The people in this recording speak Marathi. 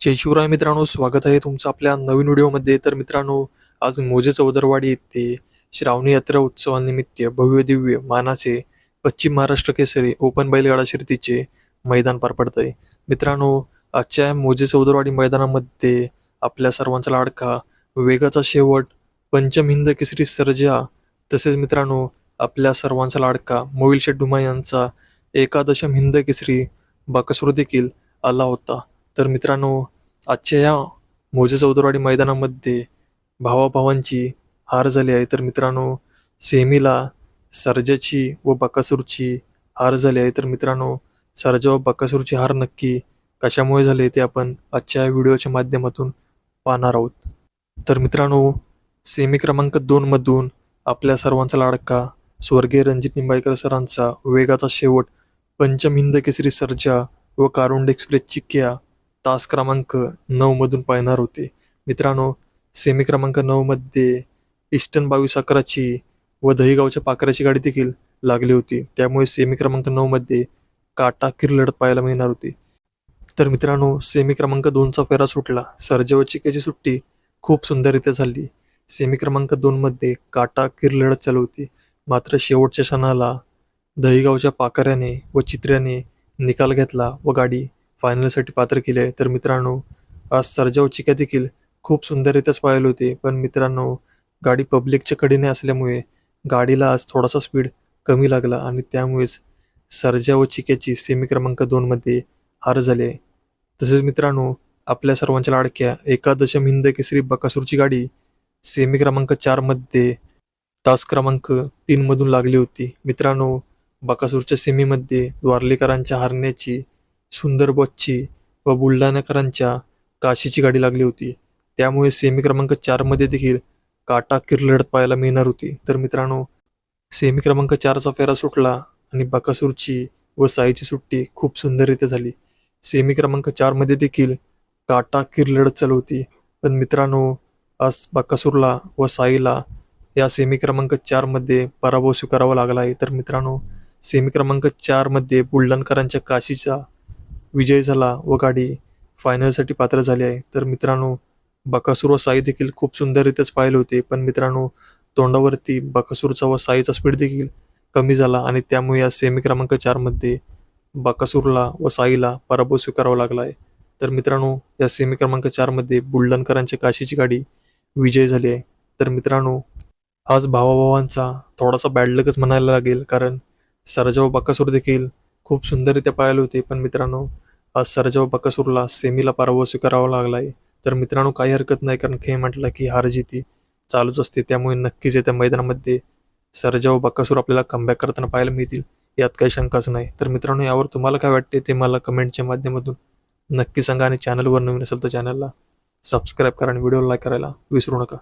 जय शिवराय मित्रांनो स्वागत आहे तुमचं आपल्या नवीन व्हिडिओमध्ये. तर मित्रांनो आज मोजे चौदरवाडी येथे श्रावणी यात्रा उत्सवानिमित्त भव्य दिव्य मानाचे पश्चिम महाराष्ट्र केसरी ओपन बैलगाडा शर्तीचे मैदान पार पडत आहे मित्रांनो आजच्या मोजे चौदरवाडी मैदानामध्ये आपल्या सर्वांचा लाडका वेगाचा शेवट पंचम हिंद केसरी सर्जा तसेच मित्रांनो आपल्या सर्वांचा लाडका मोविल शेड्डुमा यांचा एकादशम हिंद केसरी बाकसूर देखील आला होता. तर मित्रांनो आजच्या या मोजे चौदरवाडी मैदानामध्ये भावाभावांची हार झाली आहे. तर मित्रांनो सेमीला सर्जाची व बकासूरची हार झाली आहे. तर मित्रांनो सर्जा व बकासूरची हार नक्की कशामुळे झाले ते आपण आजच्या व्हिडिओच्या माध्यमातून पाहणार आहोत. तर मित्रांनो सेमी क्रमांक दोनमधून आपल्या सर्वांचा लाडका स्वर्गीय रणजित निंबाळकर सरांचा वेगाचा शेवट पंचमहिंद केसरी सर्जा व कारुंड एक्सप्रेस चिक्क्या तास क्रमांक नऊमधून पाहणार होते. मित्रांनो सेमी क्रमांक नऊमध्ये मध्ये बावीस अकराची व दहीगावच्या पाकराची गाडी देखील लागली होती. त्यामुळे सेमी क्रमांक नऊमध्ये काटाकीर काटा लढत पाहायला मिळणार होती. तर मित्रांनो सेमी क्रमांक दोनचा फेरा सुटला. सर्जवचिकेची सुट्टी खूप सुंदररित्या झाली. सेमी क्रमांक दोनमध्ये काटाकीर काटा लढत चालू होती. मात्र शेवटच्या क्षणाला दहीगावच्या पाकऱ्याने व चित्र्याने निकाल घेतला व गाडी फायनलसाठी पात्र केले. आहे तर मित्रांनो आज सर्जाव व चिक्या देखील खूप सुंदररित्याच पाहिले होते. पण मित्रांनो गाडी पब्लिकच्या कडेने असल्यामुळे गाडीला आज थोडासा स्पीड कमी लागला आणि त्यामुळेच सर्जा व चिक्याची सेमी क्रमांक दोनमध्ये हार झाले. तसेच मित्रांनो आपल्या सर्वांच्या लाडक्या एकादशम हिंद केसरी बकासूरची गाडी सेमी क्रमांक चारमध्ये तास क्रमांक तीनमधून लागली होती. मित्रांनो बकासूरच्या सेमीमध्ये द्वारलेकरांच्या हारण्याची सुंदरबच्ची व बुलढाणाकरांच्या काशीची गाडी लागली होती. त्यामुळे सेमी क्रमांक चारमध्ये देखील काटा किरलढत पाहायला मिळणार होती. तर मित्रांनो सेमी क्रमांक चारचा फेरा सुटला आणि बकासूरची व साईची सुट्टी खूप सुंदररित्या झाली. सेमी क्रमांक चारमध्ये देखील काटा किरलढत चालू होती. पण मित्रांनो आज बकासूरला व साईला या सेमी क्रमांक चारमध्ये पराभव स्वीकारावा लागला आहे. तर मित्रांनो सेमी क्रमांक चारमध्ये बुलढाणकरांच्या काशीचा विजय झाला व गाडी फायनलसाठी पात्र झाली आहे. तर मित्रांनो बकासूर व साई देखील खूप सुंदररित्याच पाहिले होते. पण मित्रांनो तोंडावरती बकासूरचा व साईचा स्पीड देखील कमी झाला आणि त्यामुळे या सेमी क्रमांक चारमध्ये बकासूरला व साईला पराभव स्वीकारावा लागला आहे. तर मित्रांनो या सेमी क्रमांक चारमध्ये बुलढाणकरांच्या काशीची गाडी विजय झाली आहे. तर मित्रांनो आज भावाभावांचा थोडासा बॅड लकच म्हणायला लागेल. कारण सरजा व बकासूर देखील खूप सुंदररित्या पाहिले होते. पण मित्रांनो आज सरजा बकसूरला बकासूरला सेमीला पराभव स्वीकारावा लागला आहे तर मित्रांनो काही हरकत नाही कारण खेळ म्हटलं की हार जिती चालूच असते. त्यामुळे नक्कीच येत्या मैदानामध्ये सरजाव व बकासूर आपल्याला कमबॅक करताना पाहायला मिळतील यात काही शंकाच नाही. तर मित्रांनो यावर तुम्हाला काय वाटते ते मला कमेंटच्या माध्यमातून नक्की सांगा आणि चॅनलवर नवीन असेल तर चॅनलला सबस्क्राईब करा आणि व्हिडिओ लाईक करायला विसरू नका.